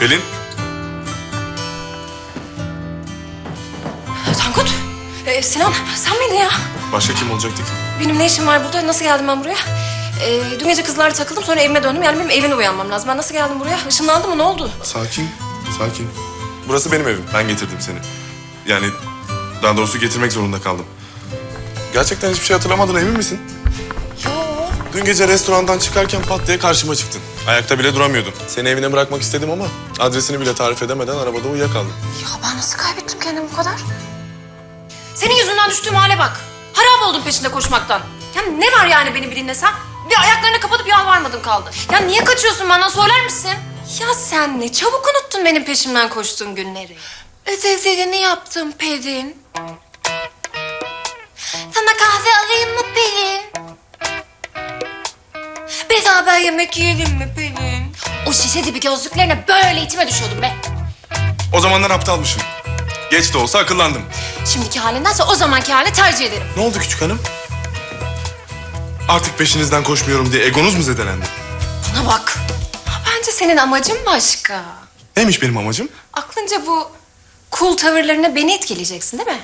Pelin, Tankut. Ee, Sinan sen miydin ya? başka kim olacaktı ki? Benim ne işim var burada? Nasıl geldim ben buraya? Ee, dün gece kızlarla takıldım sonra evime döndüm. Yani benim evine uyanmam lazım. Ben nasıl geldim buraya? Işınlandı mı? Ne oldu? Sakin, sakin. Burası benim evim. Ben getirdim seni. Yani daha doğrusu getirmek zorunda kaldım. Gerçekten hiçbir şey hatırlamadın emin misin? Dün gece restorandan çıkarken pat diye karşıma çıktın. Ayakta bile duramıyordun. Seni evine bırakmak istedim ama adresini bile tarif edemeden arabada uyuyakaldım. Ya ben nasıl kaybettim kendimi bu kadar? Senin yüzünden düştüğüm hale bak. Harap oldum peşinde koşmaktan. Ya ne var yani beni bir dinlesen? Bir ayaklarını kapatıp yalvarmadın kaldı. Ya niye kaçıyorsun bana söyler misin? Ya sen ne çabuk unuttun benim peşimden koştuğun günleri. Ödevlerini yaptım Pelin. Sana kahve alayım mı Pelin? Beraber yemek yiyelim mi Pelin? O şişe dibi gözlüklerine böyle itime düşüyordum be. O zamanlar aptalmışım. Geç de olsa akıllandım. Şimdiki halindense o zamanki hali tercih ederim. Ne oldu küçük hanım? Artık peşinizden koşmuyorum diye egonuz mu zedelendi? Bana bak. Bence senin amacın başka. Neymiş benim amacım? Aklınca bu cool tavırlarına beni etkileyeceksin değil mi?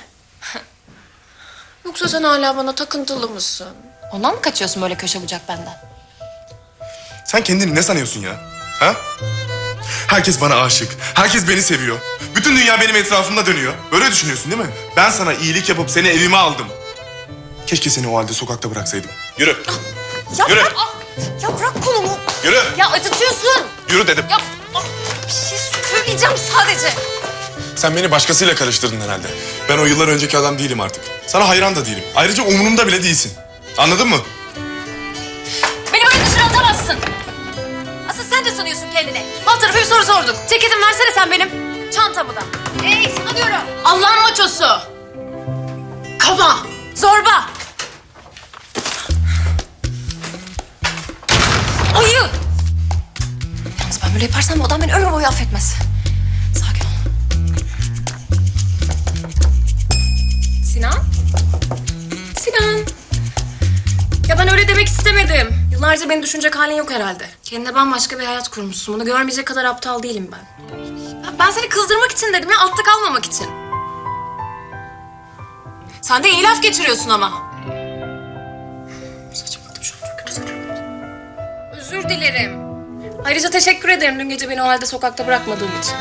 Yoksa sen hala bana takıntılı mısın? Ondan mı kaçıyorsun böyle köşe bucak benden? Sen kendini ne sanıyorsun ya? Ha? Herkes bana aşık. Herkes beni seviyor. Bütün dünya benim etrafımda dönüyor. Böyle düşünüyorsun değil mi? Ben sana iyilik yapıp seni evime aldım. Keşke seni o halde sokakta bıraksaydım. Yürü. Ya Yürü. bırak, ah, ya bırak kolumu. Yürü. Ya acıtıyorsun. Yürü dedim. Ya ah, bir şey söyleyeceğim sadece. Sen beni başkasıyla karıştırdın herhalde. Ben o yıllar önceki adam değilim artık. Sana hayran da değilim. Ayrıca umurumda bile değilsin. Anladın mı? Beni böyle dışarı atamazsın. Sanıyorsun kendini. Alt tarafı bir soru sorduk. Ceketimi versene sen benim. Çantamı da. Ey sana diyorum. Allah'ın maçosu. Kaba. Zorba. Ayı. Yalnız ben böyle yaparsam adam beni ömür boyu affetmez. Yıllarca beni düşünecek halin yok herhalde. Kendine bambaşka bir hayat kurmuşsun. Bunu görmeyecek kadar aptal değilim ben. Ben seni kızdırmak için dedim ya, altta kalmamak için. Sen de iyi laf geçiriyorsun ama. Saçmaladım çok saçmaladım. Özür dilerim. Ayrıca teşekkür ederim dün gece beni o halde sokakta bırakmadığın için.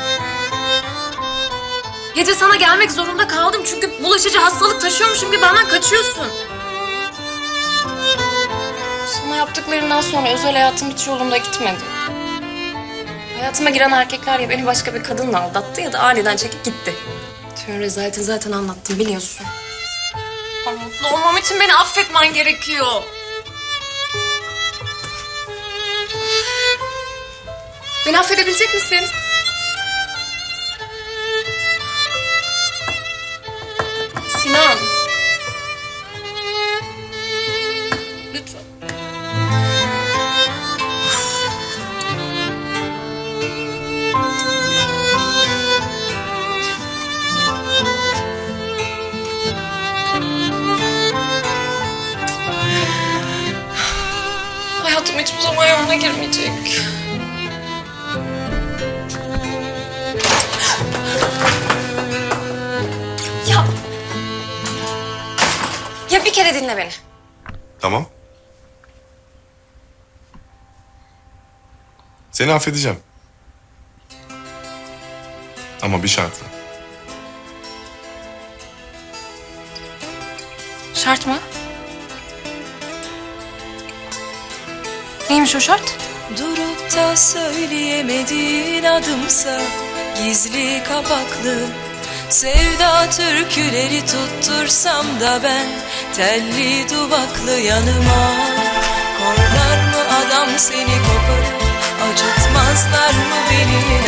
Gece sana gelmek zorunda kaldım çünkü bulaşıcı hastalık taşıyormuşum gibi benden kaçıyorsun. Sana yaptıklarından sonra özel hayatım hiç yolunda gitmedi. Hayatıma giren erkekler ya beni başka bir kadınla aldattı ya da aniden çekip gitti. Tüm rezaletini zaten anlattım biliyorsun. Ama mutlu olmam için beni affetmen gerekiyor. Beni affedebilecek misin? Hiçbir zaman yoluna girmeyecek. Ya. Ya bir kere dinle beni. Tamam. Seni affedeceğim. Ama bir şartla. Şart mı? Neymiş o şart? Durup da söyleyemediğin adımsa Gizli kapaklı Sevda türküleri tuttursam da ben Telli duvaklı yanıma Korlar mı adam seni koparıp Acıtmazlar mı belini